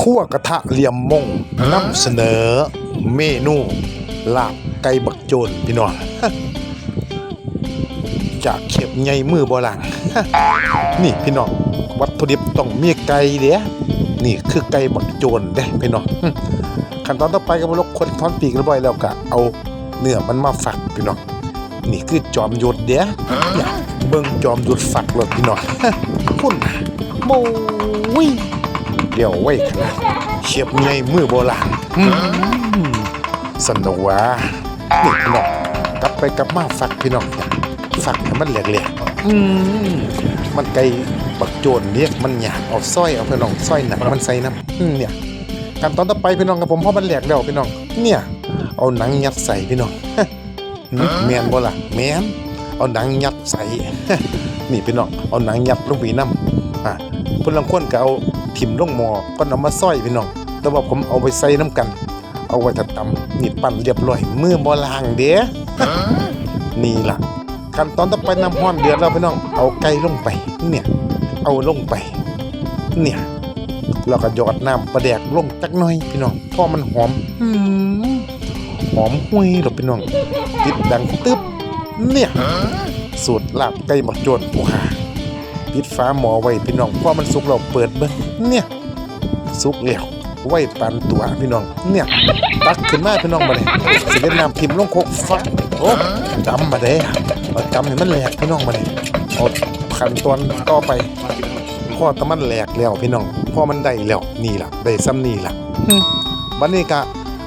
คั่วกระทะเหลี่ยมมงนำเสนอเมนูลาบไก่บักโจนพี่น้องจากเข็บใหญ่มือโบราณนี่พี่น้องวัตถุดิบต้องมีไก่เด้นี่คือไก่บักโจนเด้พี่น้องขั้นตอนต่อไปก็มาลกคนท้อนปีกเรียบร้อยแล้วก็เอาเนื้อมันมาฝักพี่น้องนี่คือจอมยุทธเด้เนี่ยเบิ่งจอมยุทธฝักเลยพี่น้องพุ่นโมวิ เดี๋ยวไว้ขนาดเฉียบใหญ่มือโบราณอืมสนุกว่านี่พี่น้องกลับไปกลับมาฝักพี่น้องฝักให้มันแหลกๆอืมมันไกลบักโจนเนี่ยมันหยาบเอาสร้อยเอาพี่น้องสร้อยหนักมันใส่น้ำเนี่ยขั้นตอนต่อไปพี่น้องกับผมพราะมันแหลกแล้วพี่น้อง เนี่ยเอาหนังยัดใส่พี่น้องแมนบ่ล่ะแมนเอาหนังยัดใส่นี่พี่น้องเอาหนังยัดลงไปน้ำอะพลังคนก็เอา ถิ่มลงหม้อก็นำมาซอยพี่น้องแต่ว่าผมเอาไปใส่น้ำกัน เอาไว้ถัดตำนี่ปั่นเรียบร้อยมือบ่ล้างเด้นี่ล่ะขั้นตอนต่อไปน้ำห้อนเดือดแล้วพี่น้องเอาไก่ลงไป เนี่ย เอาลงไป เนี่ยแล้วก็หยอดน้ำปลาแดกลงจักหน่อยพี่น้องเพราะมันหอมอืมหอมหุยหรอพี่น้องติดดังตึ๊บเนี่ยสูตรลาบไก่หมักโจนโอ้ค่ะ ปิดฟ้าหมอไว้พี่น้องเพราะมันสุกเราเปิดเบิ้งเนี่ยสุกแล้วไว้ปันตัวพี่น้อง เนี่ยตักขึ้นมาพี่น้องมาเลยสิเป็นน้ำพิมพ์ลงโคกฟักโอ้จำมาเด้มาจำให้มันแหลกพี่น้องมาเลยเอาขั้นตอนต่อไปพ่อตะมันแหลกแล้วพี่น้องพ่อมันได้แล้วนี่ล่ะได้ซ้ำนี่ล่ะหึบัดนี้ก็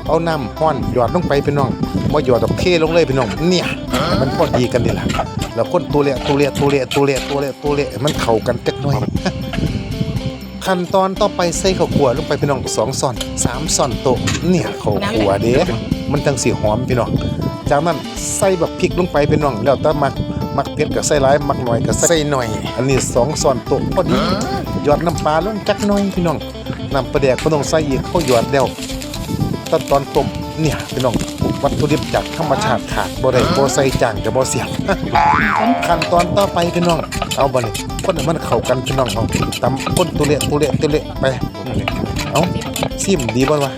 เอาน้ำห้อนหยอดลงไปพี่น้องบ่หยอดดอกเทลงเลยพี่น้องเนี่ย มันพอดีกันนี่ล่ะแล้วคนตัวเละตัวเละตัวเละตัวเละตัวเละตัวเละมันเข้ากันจักหน่อยขั้นตอนต่อไปใส่ข้าวคั่วลงไปพี่น้องสองซอนสามซอนโตเนี่ยข้าวคั่วเด้มันจังสิหอมพี่น้องจากนั้นใส่แบักพริกลงไปพี่น้อง แล้วแต่มักมักเผ็ดก็ใส่หลายมักหน้อยก็ใส่หน่อย อันนี้สองซอนโตพอดีหยอดน้ำปลาลงจักหน่อยพี่น้องน้ำปลาแดกบ่ต้องใส่อีกเขาหยอดแล้ว ตอนตอนต้มเนี่ยพี่น้องวัตถุดิบจากธรรมชาติขาดบ่ได้บ่ใส่จางก็บ่เสียบขั้นตอนต่อไปพี่น้องเอาบ่นี่คนให้มันเข้ากันพี่น้องเอาตำคนตุเละตุเละตุเละไปเอาซิมดีบ่วะ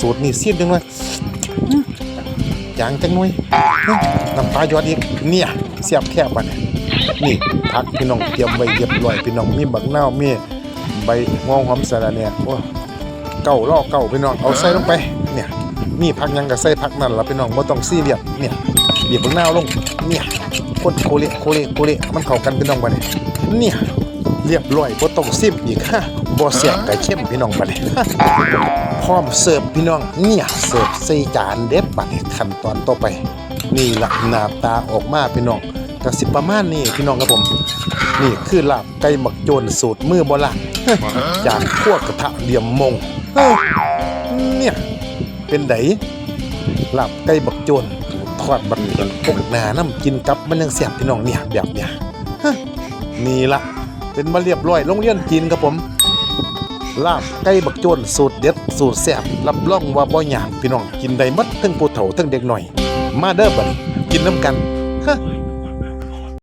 สูตรนี่ซิมจังเลยจางจังหน่อยน้ำปลายอดอีกเนี่ยเสียบแค่บ่เนี่ยนี่ผักพี่น้องเตรียมไว้เรียบร้อยพี่น้องมีบักนาวมีใบงวงหอมสะระเนี่ยโอ้ เก่าล่อเก่าพี่น้องเอาใส่ลงไปเนี่ยมีผักยังก็ใส่ผักนั่นล่ะพี่น้องบ่ต้องซี่เรียสเนี่ยบีบบักนาวลงเนี่ยคนโคเลโคเลโคเลมันเข้ากันพี่น้องบ่เนี่ยเนี่ยเรียบร้อยบ่ต้องซิมอีกฮะบ่เสียบก็เข้มพี่น้องบ่เนี่ยพร้อมเสิร์ฟพี่น้องเนี่ยเสิร์ฟใส่จานเด็บบัดนี้ขั้นตอนต่อไป นี่หลักหน้าตาออกมาพี่น้องกสิประมาณนี้พี่น้องครับผม นี่คือลาบไก่หมักโจนสูตรมือโบราณ จากขั้วกระทะเหลี่ยมมงเนี่ย เป็นไดลาบไก่บักโจนทอดบักพกหนาน้ำกินกับมันยังเสียบพี่น้องเนี่ยแบบเนี่ยนี่ละเป็นมาเรียบร้อยโรงเรียนจีนครับผมลาบไก่บักโจนสูตรเด็ดสูตรแซ่บรับรองว่าบ่ยากพี่น้องกินได้หมดทั้งผู้เฒ่าทั้งเด็กหน่อย มาเด้อบัดกินน้ำกันฮะ